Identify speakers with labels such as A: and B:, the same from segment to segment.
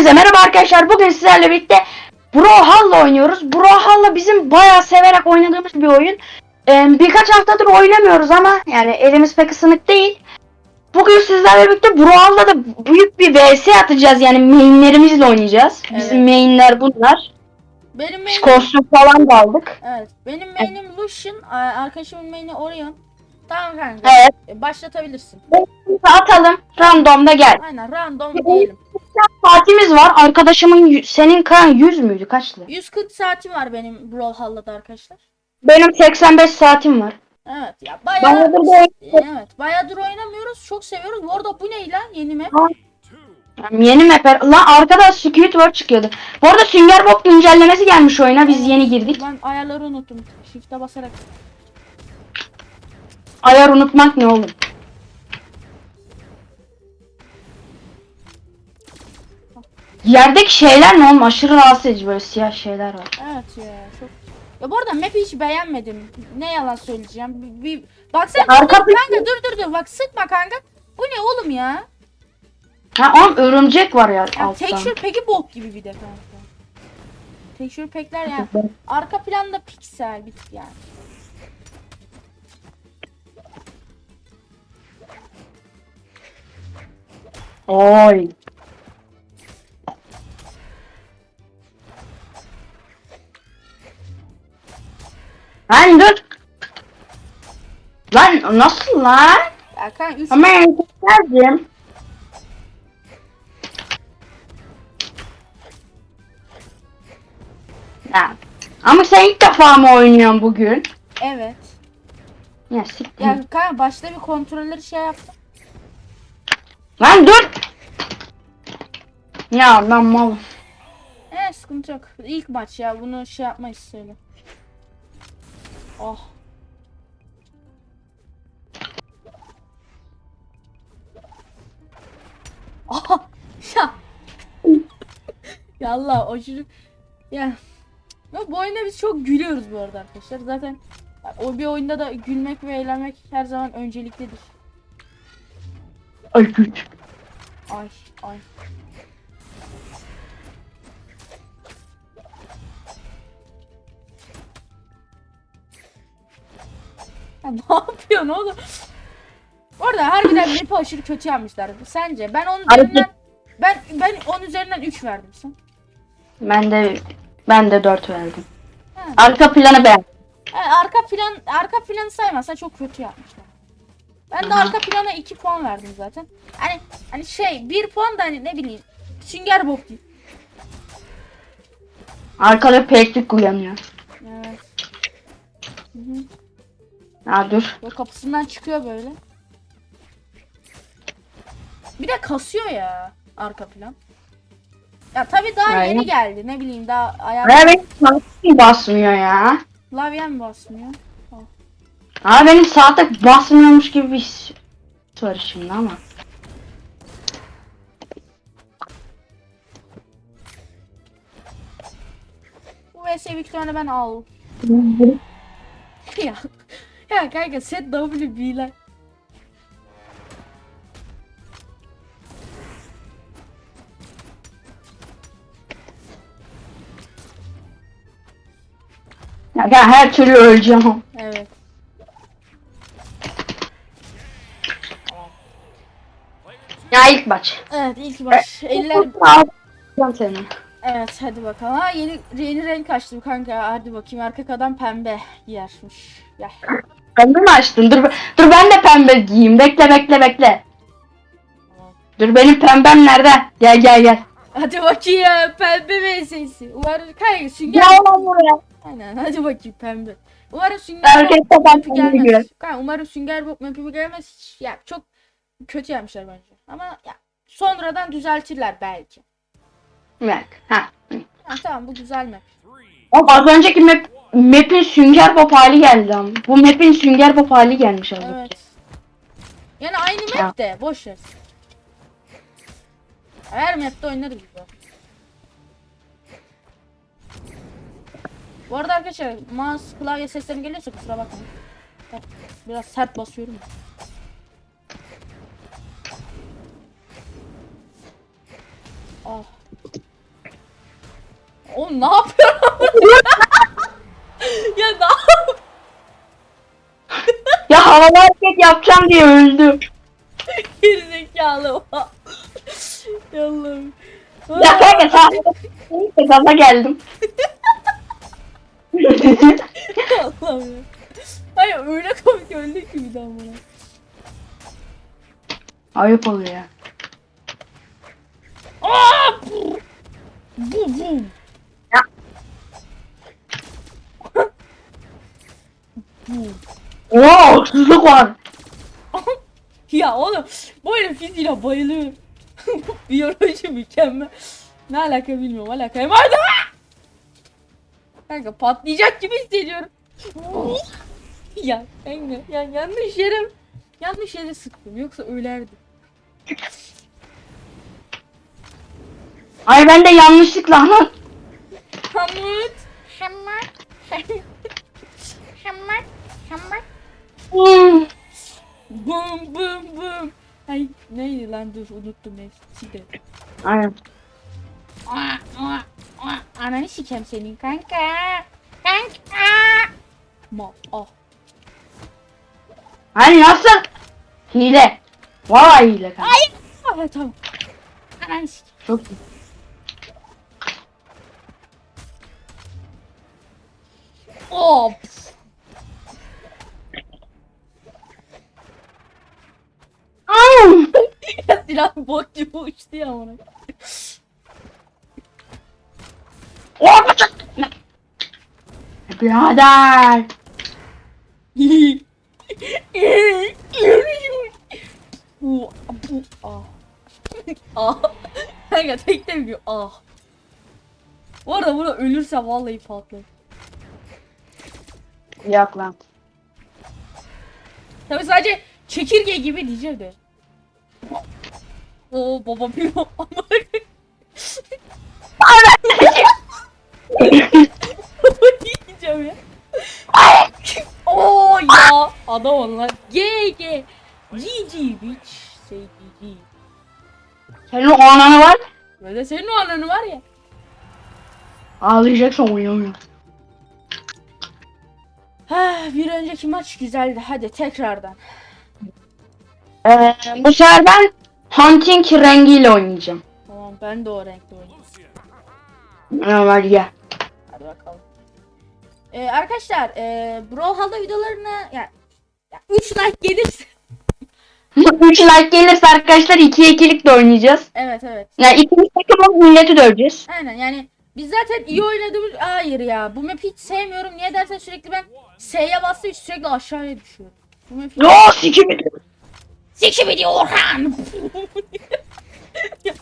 A: Hepinize merhaba arkadaşlar. Bugün sizlerle birlikte Brawlhalla oynuyoruz. Brawlhalla bizim bayağı severek oynadığımız bir oyun. Ee, birkaç haftadır oynamıyoruz ama yani elimiz pek ısınık değil. Bugün sizlerle birlikte Brawlhalla'da büyük bir vs atacağız. Yani mainlerimizle oynayacağız. Bizim
B: Evet.
A: mainler bunlar.
B: Benim main'im,
A: kostüm falan da aldık.
B: evet, benim main'im Lucian, a- arkadaşımın main'i Orion. Tamam kanka.
A: Evet.
B: e, Başlatabilirsin.
A: Atalım. Randomda gel.
B: Aynen random diyelim.
A: Saatimiz var. Arkadaşımın senin kan 100 müydü? Kaçtı?
B: 140 saatim var benim Brawlhalla'da arkadaşlar.
A: Benim 85 saatim var.
B: Evet ya bayağı
A: da
B: evet bayağıdır oynamıyoruz. Çok seviyoruz. Bu arada bu ne lan yeni map?
A: Yeni map. Lan arkada Squid World çıkıyordu. Bu arada Sünger Bob güncellemesi gelmiş oyuna. Biz yeni girdik.
B: Ben ayarları unuttum. Shift'e basarak.
A: Ayar unutmak ne oğlum? Yerdeki şeyler ne oğlum? Aşırı rahatsız edici böyle siyah şeyler var.
B: Evet ya çok. Ya bu arada map'i hiç beğenmedim. Ne yalan söyleyeceğim. Bir, bir... baksana
A: Arka
B: dur, dur, kanka dur dur dur bak sıkma kanka. Bu ne oğlum ya?
A: Ha oğlum örümcek var ya
B: Ya
A: altta.
B: texture peki bok gibi bir de kanka. Texture pack'ler yani. Arka planda piksel bir yani.
A: Oy. Lan dur. Lan nasıl lan?
B: Kanka üç
A: Ama geldim. Ya. Ama sen ilk defa mı oynuyorsun bugün?
B: evet.
A: Ya siktir.
B: Ya kanka başta bir kontrolleri şey yaptım.
A: Lan dur. Ya lan mal.
B: Evet sıkıntı yok. İlk maç ya bunu şey yapmayız söyle. Oh. Aha. Ya. Yallah o çocuk. Ya. Ya bu oyunda biz çok gülüyoruz bu arada arkadaşlar. Zaten o bir oyunda da gülmek ve eğlenmek her zaman önceliklidir.
A: Ay güç.
B: Ay ay. Ya ne yapıyorsun oğlum? Bu arada harbiden map'i aşırı kötü yapmışlar. Sence? Ben onun üzerinden ben ben onun üzerinden 3 verdim sen.
A: Ben de ben de 4 verdim.
B: Ha.
A: Arka planı beğen.
B: Yani arka plan arka planı saymazsan çok kötü yapmışlar. Ben de arka plana 2 puan verdim zaten. Hani hani şey 1 puan da hani ne bileyim sünger bob değil.
A: Arkada peklik uyanıyor.
B: Evet. Hı hı.
A: Ya dur.
B: Böyle kapısından çıkıyor böyle. Bir de kasıyor ya arka plan. Ya tabii daha
A: Aynen.
B: yeni geldi. Ne bileyim daha ayar
A: Ya benim saatim basmıyor ya.
B: lavyen basmıyor.
A: Ha benim saate basmıyormuş gibi bir his var şimdi ama.
B: Bu vs ihtimalle ben al. ya. Ya kanka set W B'ler.
A: Ya ben her türlü öleceğim.
B: Evet.
A: Ya ilk maç.
B: Evet ilk baş. Eller
A: Alacağım seni.
B: Evet hadi bakalım. Ha yeni yeni renk açtım kanka. Hadi bakayım erkek adam pembe giyermiş. Gel.
A: Pembe mi açtın? Dur, dur ben de pembe giyeyim. Bekle bekle bekle. Dur benim pembem nerede? Gel gel gel.
B: Hadi bakayım pembe vs'si. Umarım kanka sünger.
A: Gel lan buraya.
B: Aynen hadi bakayım pembe. Umarım sünger
A: adam
B: map'i gelmez. Kanka umarım sünger bob map'i gelmez. Ya çok kötü yapmışlar bence. Ama ya sonradan düzeltirler belki.
A: Bak. Ha.
B: Ha, tamam bu güzel map.
A: Oğlum az önceki map, map'in sünger bob hali geldi ama. Bu map'in sünger bob hali gelmiş az önce.
B: Evet. Yani aynı map de boş ver. Her map'te oynarız biz. Bu arada arkadaşlar mouse klavye seslerim geliyorsa kusura bakmayın. Bak, Biraz sert basıyorum. Ah. Oğlum ne yapıyorum? ya ne yap-
A: Ya havalı hareket yapacağım diye öldüm.
B: Gerizekalı. Yallahım.
A: Ya kanka sen Neyse gaza geldim.
B: Allah'ım ya. Hayır öyle komik öldü ki bir daha bana.
A: Ayıp oluyor ya.
B: Aa! Bu bu.
A: Oo haksızlık var.
B: Ya oğlum bu oyunun fiziğine bayılıyorum. Biyoloji mükemmel. Ne alaka bilmiyorum alaka. Hadi. Kanka patlayacak gibi hissediyorum. ya kanka ya yanlış yere yanlış yere sıktım yoksa ölerdi.
A: Ay ben de yanlışlıkla ama
B: Hamut. Hamut. Hamut.
A: Hmm.
B: Bum bum bum. Ay neydi lan dur unuttum neyse. Siktir.
A: Aynen.
B: Ananı sikem senin kanka. Kanka. Ma ah.
A: Hani nasıl? Hile. Vay hile kanka.
B: Ay. Ah tamam. Ananı sikem.
A: Çok iyi.
B: Oh.
A: Au!
B: ya silah bok gibi uçtu ya ona.
A: Oo, kaçak. Birader.
B: bu bu ah. ah. Kanka tek de biliyor ah. Bu arada burada ölürsem vallahi patlar.
A: Yok lan.
B: Tabii sadece çekirge gibi diyeceğim de. Oo baba bir o ama diyeceğim ya. Oo ya adam onlar. G G GG bitch say GG.
A: Senin o ananı var.
B: Böyle senin o ananı var ya.
A: Ağlayacaksın oynamıyor.
B: Ha, bir önceki maç güzeldi. Hadi tekrardan.
A: Ee, bu sefer ben Hunting rengiyle oynayacağım.
B: Tamam ben de o renkte oynayayım.
A: Normal gel.
B: Hadi bakalım. Ee, arkadaşlar e, Brawlhalla videolarını yani 3 like gelirse
A: 3 like gelirse arkadaşlar 2'ye 2'lik de oynayacağız.
B: Evet evet.
A: Yani ikimiz takım olup milleti döveceğiz.
B: Aynen yani biz zaten iyi oynadığımız hayır ya bu map'i hiç sevmiyorum. Niye dersen sürekli ben S'ye bastığı için sürekli aşağıya düşüyorum. Bu map'i
A: Yo sikimi.
B: Siki video Orhan. ya,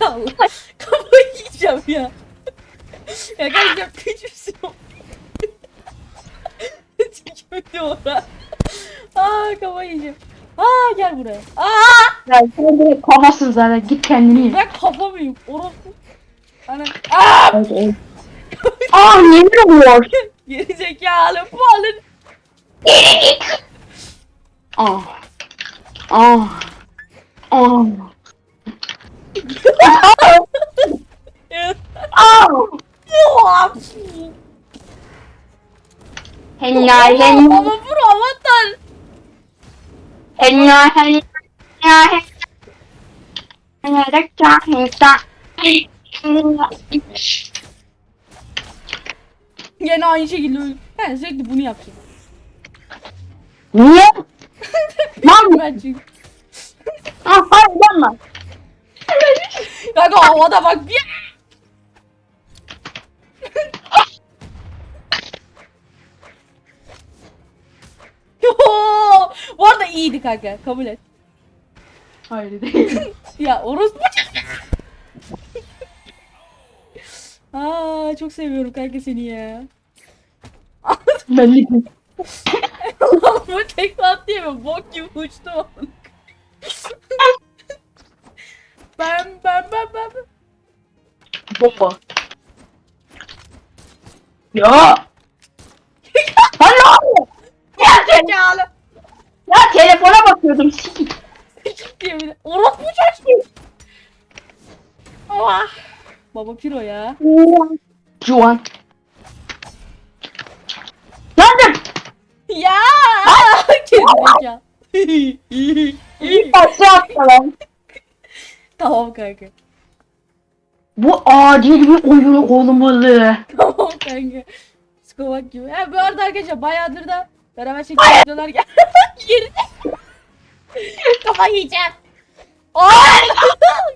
B: ya Allah. Kafayı yiyeceğim ya. ya gerçekten küçülsün. Siki video Orhan. Aa kafayı yiyeceğim. Aa gel buraya. Aa
A: Ya sen direkt kafasın zaten git kendini ye.
B: ben kafamıyım. Orospu. Ana. Aa
A: Evet, evet. Aa ne oluyor?
B: geri zekalı balın.
A: Aa. Aa. Aa. Aa. Henna henna
B: Baba vur avatar.
A: henna henna henna henna rekta henna
B: Gene aynı şekilde öl. Ben sürekli bunu yapacağım.
A: Niye?
B: Ben çünkü.
A: ah hayır yapma.
B: Kanka havada bak bir. Yo, Bu arada iyiydi kanka kabul et.
A: Hayır değil.
B: Ya orospu Aa çok seviyorum kanka seni ya.
A: ben de
B: Bu tekme ben bok gibi uçtum ben ben ben ben.
A: bomba. Ya. Oluyor? Ya,
B: Zekalı.
A: ya telefona bakıyordum sikik.
B: diye bir de. Orospu çocuğu. Vah. Baba piro ya.
A: Juan. Yandım.
B: Ya. Gerizekalı.
A: Aşağı atma
B: tamam kanka.
A: Bu adil bir oyun olmalı.
B: Tamam kanka. Skovak gibi. Ha, bu arada arkadaşlar bayağıdır da beraber çektiğimiz videolar gel. Geri Kafa yiyeceğim. Ay!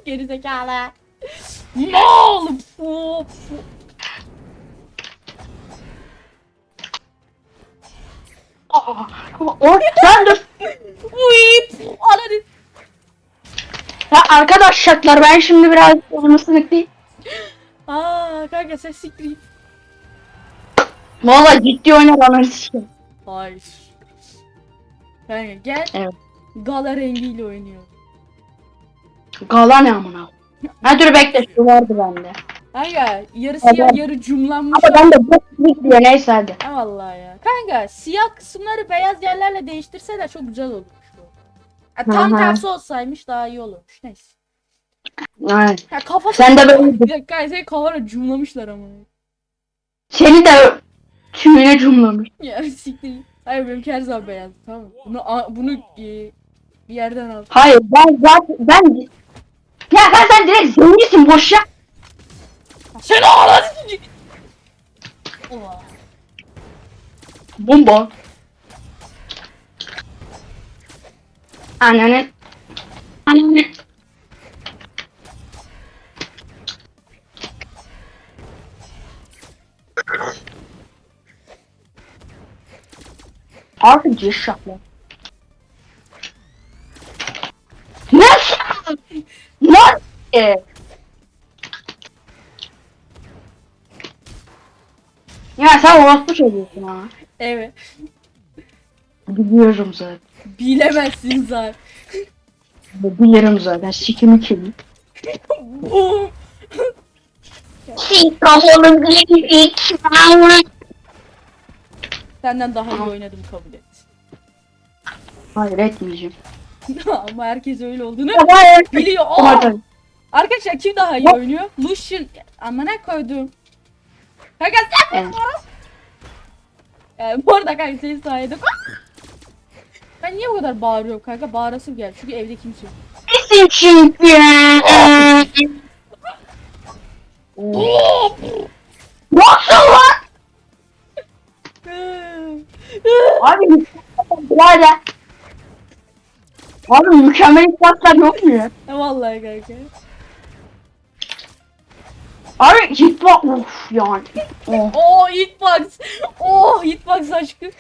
B: Geri zekalı. Fu, fu.
A: Aa, O sen dur.
B: Uy, ananı.
A: Ya arkadaşlar ben şimdi biraz canımı sınıklayayım.
B: Aa kanka sen siktir git.
A: Valla ciddi oynar anarız işte.
B: Hayır. Kanka gel.
A: Evet.
B: Gala rengiyle oynuyor.
A: Gala ne amına. Ha dur bekle şu vardı bende.
B: Kanka yarı siyah
A: Tamam.
B: yarı cumlanmış.
A: Ama ben de bu diyor neyse hadi.
B: Ha vallahi ya. Kanka siyah kısımları beyaz yerlerle değiştirseler çok güzel olurmuş. Ha, tam
A: hı.
B: tersi olsaymış daha iyi olurmuş. Neyse.
A: Aynen.
B: Ha kafası...
A: Sen de böyle
B: Bir dakika senin kafana cumlamışlar ama.
A: seni de tümüne cumlamış.
B: Ya siktir. git. Hayır benimki her zaman beyaz. Tamam mı? Bunu, a- bunu e, bir yerden al.
A: Hayır ben zaten ben ya sen sen direkt zenginsin boş ya.
B: Sen ağlasın. Ulan.
A: Bomba. Ananın. Ananın. Artık ceşşakla. Nasıl? Nasıl? Ya sen orospu söylüyorsun ha.
B: Evet.
A: Biliyorum zaten.
B: Bilemezsin zaten.
A: Bilirim zaten. Sikimi kimi.
B: Bu.
A: Sik gülük.
B: Senden daha iyi oynadım kabul et.
A: Hayır etmeyeceğim.
B: Ama herkes öyle olduğunu biliyor. Aa! Arkadaşlar kim daha iyi oynuyor? Lucian. Amına koydum. Kanka sen
A: Evet.
B: yani bu arada kanka senin sayede. Ben niye bu kadar bağırıyorum kanka? Bağırasım gel. Çünkü evde kimse yok.
A: Çünkü. Nasıl lan? Abi birader. Abi mükemmel ispatlar yok mu ya?
B: Vallahi kanka.
A: Abi hitbox of yani. Oh.
B: Oo hitbox. Oo hitbox aşkım.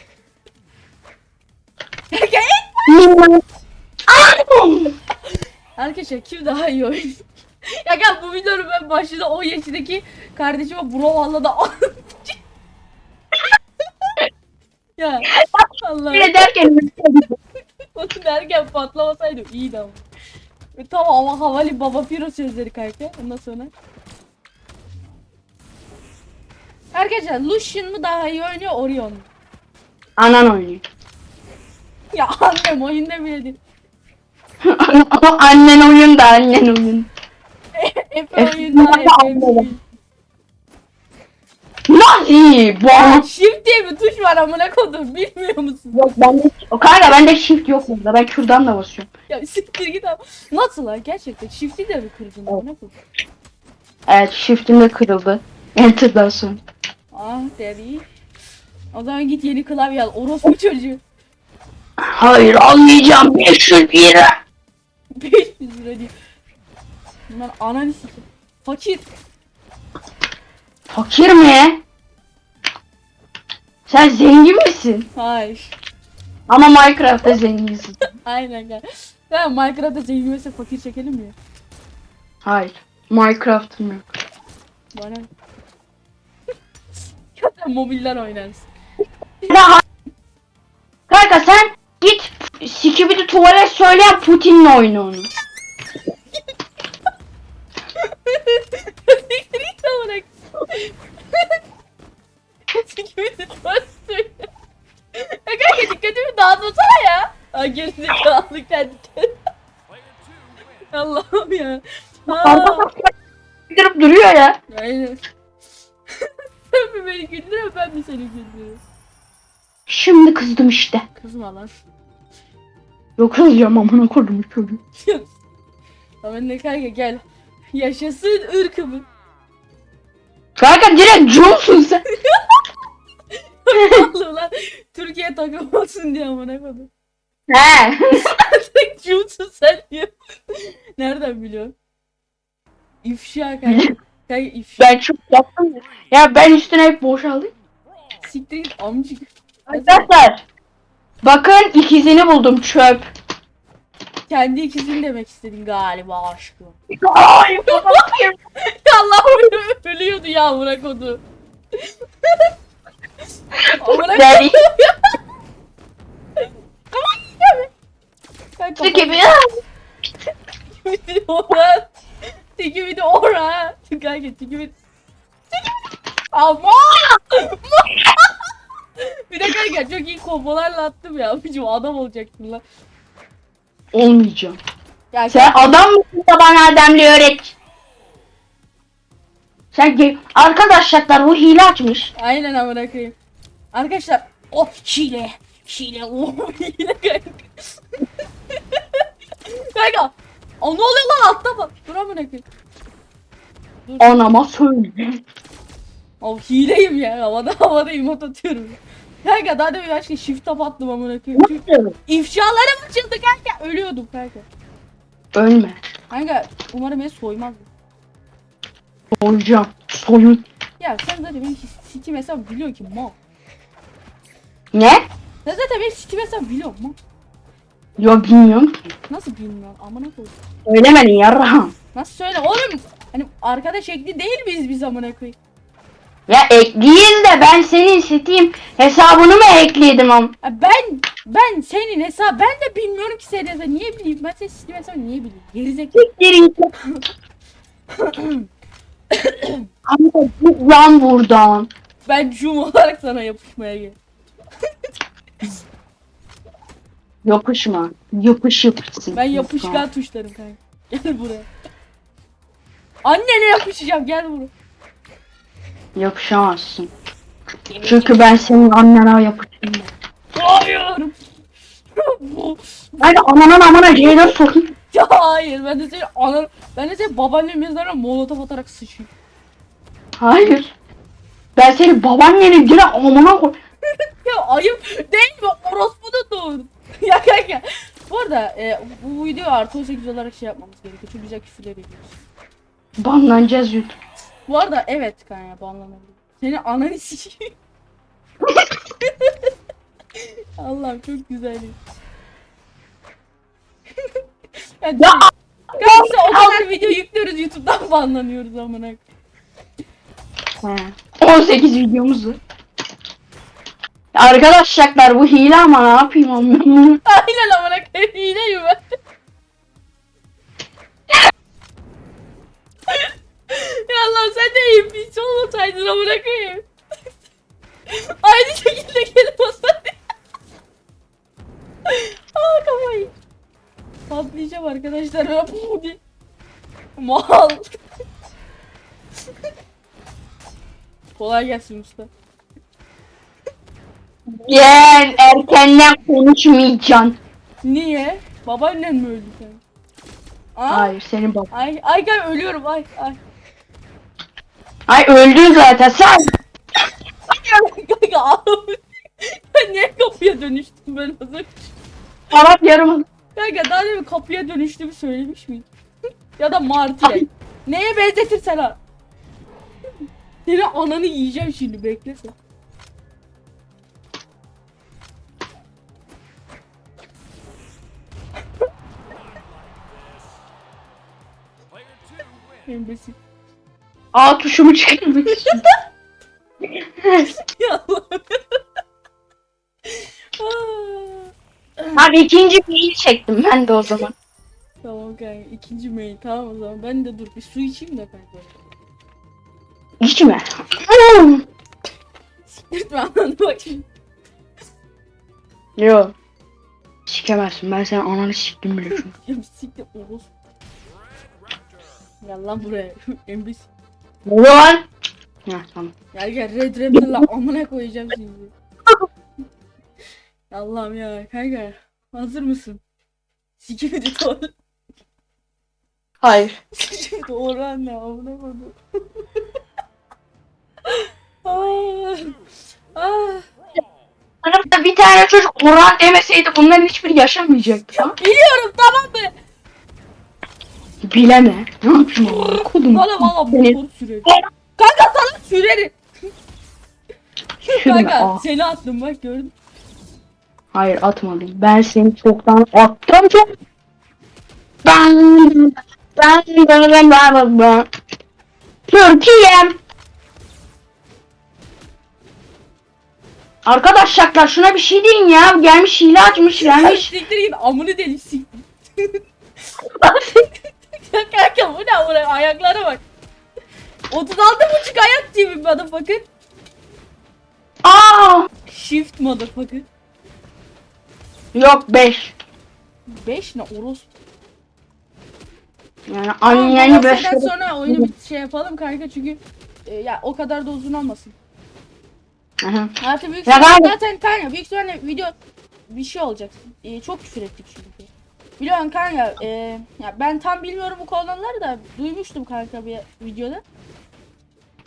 B: Kanka
A: Bilmem. Ay!
B: Arkadaşlar kim daha iyi oynuyor? ya gel bu videonun ben başında 10 yaşındaki kardeşime Brawlhalla da Ya Allah.
A: Öyle derken
B: Onu derken patlamasaydı iyiydi ama. E, tamam ama havali baba piro sözleri kanka. Ondan sonra. Arkadaşlar Lucian mı daha iyi oynuyor Orion mu?
A: Anan oynuyor.
B: Ya annem oyunda bile değil.
A: annen oyun da annen oyun.
B: Efe
A: Efe
B: oyunda
A: oyunda
B: Efe
A: anladım.
B: oyun.
A: Nazi bu.
B: Ya shift diye bir tuş var amına kodum bilmiyor musun?
A: Yok bende kanka bende shift yok bunda. Ben şuradan da basıyorum.
B: Ya siktir git abi. Nasıl lan gerçekten shift'i de mi kırdın amına kodum?
A: Evet shift'im de kırıldı. Enter'dan sonra.
B: Ah dedi. O zaman git yeni klavye al. Orospu çocuğu.
A: Hayır almayacağım 500 lira.
B: 500 lira diyor. Bunlar ananı. Fakir.
A: Fakir mi? Sen zengin misin?
B: Hayır.
A: Ama Minecraft'ta zenginsin.
B: Aynen gel. Ya Minecraft'ta zengin olsa fakir çekelim mi?
A: Hayır. Minecraft'ım yok.
B: Bana. mobiller oynarsın.
A: Kanka sen git Skibidi tuvalet söyleyen Putin'le oyna onu.
B: Siktir git amına. Siktir git. söyle. Ya kanka dikkatimi dağıtmasana ya. Ha gerizekalı kendi. Allah'ım ya. Aa,
A: güldürüp duruyor ya.
B: Aynen. Sen mi beni güldürüyorsun ben mi seni güldürüyorum?
A: Şimdi kızdım işte.
B: Kızma lan.
A: Yok kızacağım amına koydum çocuğu.
B: Ama ne kanka gel. Yaşasın ırkımın.
A: Kanka direkt John'sun sen.
B: Allah lan. Türkiye takım olsun diye amına koydum.
A: He.
B: Cümsün sen diyor. Nereden biliyorsun? İfşa kanka. İfşa.
A: ben çok yaptım. ya. Ya ben üstüne hep boşaldım.
B: Siktir git amcık.
A: Arkadaşlar. Bakın ikizini buldum çöp.
B: Kendi ikizini demek istedin galiba aşkım.
A: Ay,
B: Allah ölü- ölüyordu ya amına kodu. amına
A: gibi.
B: bir de Tiki bir de ora. Kanka tiki bir. Ama. bir de kanka çok iyi kombolarla attım ya. Abicim adam olacaktın lan.
A: Olmayacağım.
B: Ya
A: Sen adam mısın da bana ademli öğret. Sen ge- arkadaşlar bu hile açmış.
B: Aynen amına koyayım. Arkadaşlar o hile. Hile o hile kanka. kanka. O ne oluyor lan altta bak. Dur amına koyayım.
A: Anama söyle.
B: O hileyim ya. Havada havada emot atıyorum. Kanka daha demin başka shift tab attım amına koyayım. Çünkü İfşalarım açıldı kanka. Ölüyordum kanka.
A: Ölme.
B: Kanka umarım beni soymaz.
A: Soyacağım. Soyun.
B: Ya sen zaten benim Steam hesabı biliyorsun ki mal.
A: Ne?
B: Sen zaten benim Steam hesabı biliyorsun mal.
A: Yo bilmiyorum ki.
B: Nasıl bilmiyorsun amına koyayım.
A: Söylemedin yarrağım.
B: Nasıl söyle oğlum? Hani arkadaş ekli değil miyiz biz amına koyayım?
A: Ya ekleyin de ben senin Steam hesabını mı ekledim am?
B: Ya ben ben senin hesap ben de bilmiyorum ki senin hesabı niye bileyim ben senin Steam hesabını niye bileyim gerizekalı.
A: Siktirin. Kanka git lan buradan.
B: ben Zoom olarak sana yapışmaya gel.
A: Yapışma. Yapış yapışsın.
B: Ben yapışkan tuşlarım kanka. Gel buraya. Annene yapışacağım gel buraya.
A: Yapışamazsın. Çünkü ben senin annene yapıştım.
B: Hayır. Bu-
A: Hadi ananın amına C'den sokayım.
B: ya hayır ben de seni anan ben de seni babaannem mezarına molotof atarak sıçayım.
A: Hayır. Ben senin babaannenin direkt amına koy.
B: Ya ayıp değil mi? Orospu da doğru. ya kanka. Bu arada e, bu video artı 18 olarak şey yapmamız gerekiyor. Çok güzel küfürler ediyoruz.
A: Banlanacağız YouTube.
B: Bu arada evet kanka banlamalı. Seni ananı sikeyim. Allah'ım çok güzel. ya,
A: Ya
B: kanka o kadar video yüklüyoruz YouTube'dan banlanıyoruz amına.
A: He. 18 videomuz var. Arkadaşlar bu hile ama ne yapayım ama.
B: Aynen amına koyayım hileyim ben. ya Allah sen de iyi bir şey olmasaydın amına koyayım. Aynı şekilde gelip olsaydı. Aa kafayı. Patlayacağım arkadaşlar. Mal. Kolay gelsin usta.
A: Gel erkenden konuşmayacaksın.
B: Niye? Babaannen mi öldü sen? Aa,
A: Hayır senin bab.
B: Ay ay gel ölüyorum ay ay.
A: Ay öldün zaten sen.
B: Kanka ağlamış. Ben niye kapıya dönüştüm ben az önce?
A: Arap yarım.
B: Kanka daha demin kapıya dönüştüğümü söylemiş miydim? ya da Martı'ya. Neye benzetirsen ha? Seni ananı yiyeceğim şimdi Embesil.
A: A tuşumu çıkarmak için.
B: Ya.
A: Abi ikinci mail çektim ben de o zaman.
B: Tamam kanka ikinci mail tamam o zaman ben de dur bir su içeyim de kanka.
A: İçme.
B: Lütfen anladım bak şimdi.
A: Yo. Sikemezsin ben senin ananı siktim bile şu.
B: Ya bir siktir oğuz. Gel lan buraya embesil.
A: Ulan. Ya tamam.
B: Gel gel Red Raptor'la amına koyacağım şimdi. Allah'ım ya kanka hazır mısın? Sikimi doğru.
A: Hayır.
B: Sikimi doğru anne amına koydum. ah, ah.
A: Sınıfta bir tane çocuk Kur'an demeseydi bunların hiçbiri yaşamayacaktı.
B: Biliyorum tamam mı?
A: Bileme. Kodum.
B: Bana valla motor sürerim. Kanka sana sürerim. Kanka
A: aa.
B: seni attım bak gördün.
A: Hayır atmadım. Ben seni çoktan attım çok. Ben ben ben ben ben ben Türkiye'm. Arkadaşlar şuna bir şey deyin ya. Gelmiş hile açmış gelmiş.
B: Siktir git amını deli siktir. Ya kanka bu ne buraya ayaklara bak. 36 buçuk ayak gibi motherfucker.
A: Aa!
B: Shift motherfucker.
A: Yok 5.
B: 5 ne orospu.
A: Yani
B: Tamam,
A: anneni
B: bu
A: 5.
B: masadan sonra oyunu bir şey yapalım kanka çünkü e, ya o kadar da uzun olmasın. Artık büyük
A: Ya
B: ihtimalle
A: ben-
B: zaten kanka büyük ihtimalle video bir şey olacak. E, çok küfür ettik çünkü. Biliyorsun kanka e, ya ben tam bilmiyorum bu konuları da duymuştum kanka bir videoda.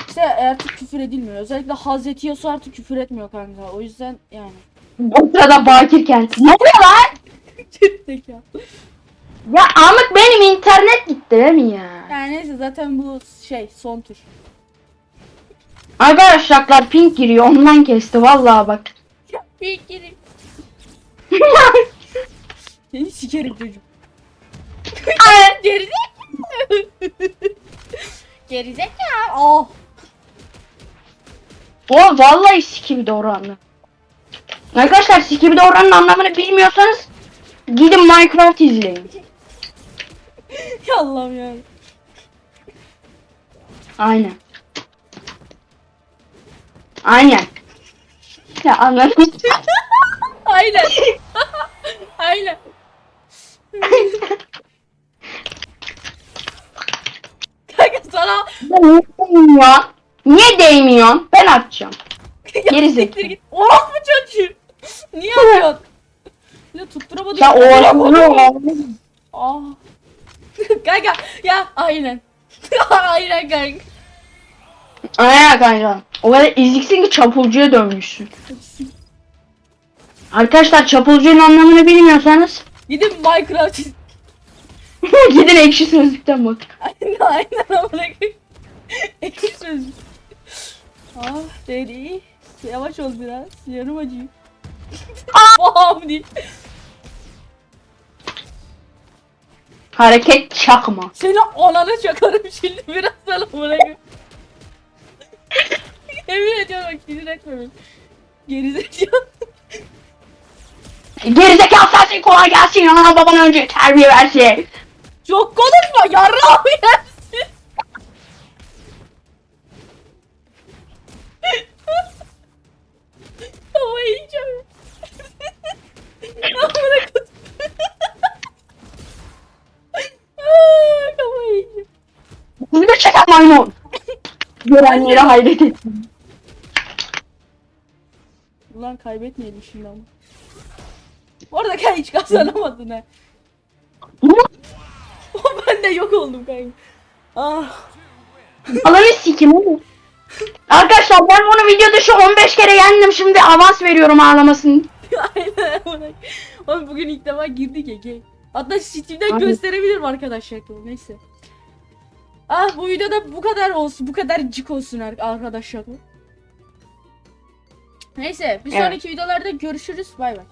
B: İşte artık küfür edilmiyor. Özellikle Hazreti Yasu artık küfür etmiyor kanka. O yüzden yani.
A: O sırada Bakir kent. Ne oluyor lan?
B: Gerizekalı.
A: Ya Ahmet benim internet gitti değil mi ya?
B: yani neyse zaten bu şey son tur.
A: Arkadaşlar pink giriyor ondan kesti vallahi bak.
B: Bir gireyim. Seni sikerim çocuk.
A: Ay,
B: Gerizekalı. Gerizekalı. Oh.
A: o vallahi sikibide oranı. Arkadaşlar sikibide oranın anlamını bilmiyorsanız gidin Minecraft izleyin.
B: Ya Allah'ım ya.
A: Aynen. Aynen. Ya anladın.
B: Aynen. Aynen. Kanka sana
A: Niye değmiyor? Niye değmiyor? Ben atacağım. Geri
B: siktir
A: zekalı.
B: git. Orospu çocuğu. Niye atıyorsun? Ne tutturamadım.
A: Ya oğlum.
B: Ah. kanka ya aynen. aynen kanka.
A: Aynen kanka. O kadar eziksin ki çapulcuya dönmüşsün. Arkadaşlar çapulcunun anlamını bilmiyorsanız
B: Gidin Minecraft
A: gidin ekşi sözlükten bak.
B: Aynen aynen amına. Ekşi sözlük. Ah dedi. Yavaş ol biraz. Yarım acıyor. Bam diye.
A: Hareket çakma.
B: Seni anana çakarım şimdi biraz sana amına koyayım. Emin ediyorum bak sinir etme beni. Gerizekalı.
A: Gerizekalı sensin kolay gelsin. Ana baban önce terbiye versin.
B: Çok konuşma yarrağım yersin. Ama yiyeceğim. Amına koydum. Aa, Kafayı yiyeceğim.
A: Bir de çeken maymun. Görenleri hayret ettim.
B: Ulan kaybetmeyelim şimdi ama. Orada kan hiç kazanamadın ha. ben de yok oldum kanka. Ah.
A: Alanı sikim oğlum. Arkadaşlar ben bunu video dışı 15 kere yendim şimdi avans veriyorum ağlamasın.
B: Aynen amına. Oğlum bugün ilk defa girdik Ege. Hatta Steam'den
A: Aynen.
B: gösterebilirim arkadaşlar. Neyse. Ah bu videoda bu kadar olsun. Bu kadar cik olsun ar- arkadaşlar. Neyse bir
A: Evet.
B: sonraki videolarda görüşürüz. Bay bay.